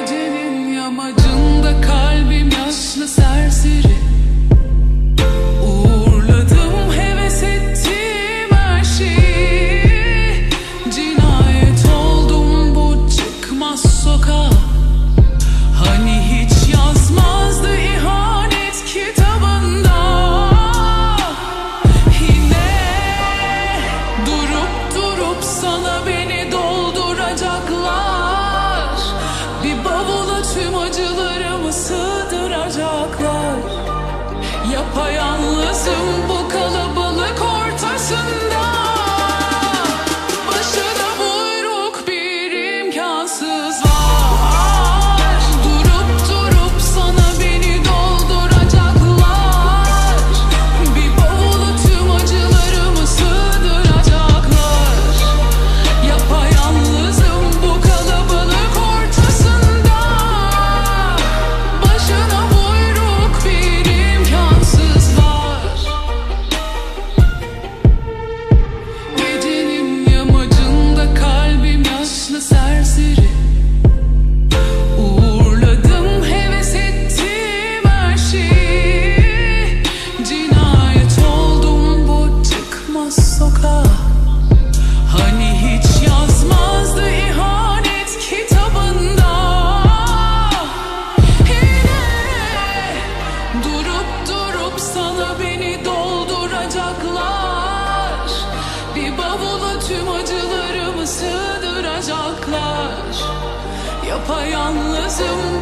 gecenin yamacında kalbim yaşlı serseri. Yapayalnızım Yapayalnızım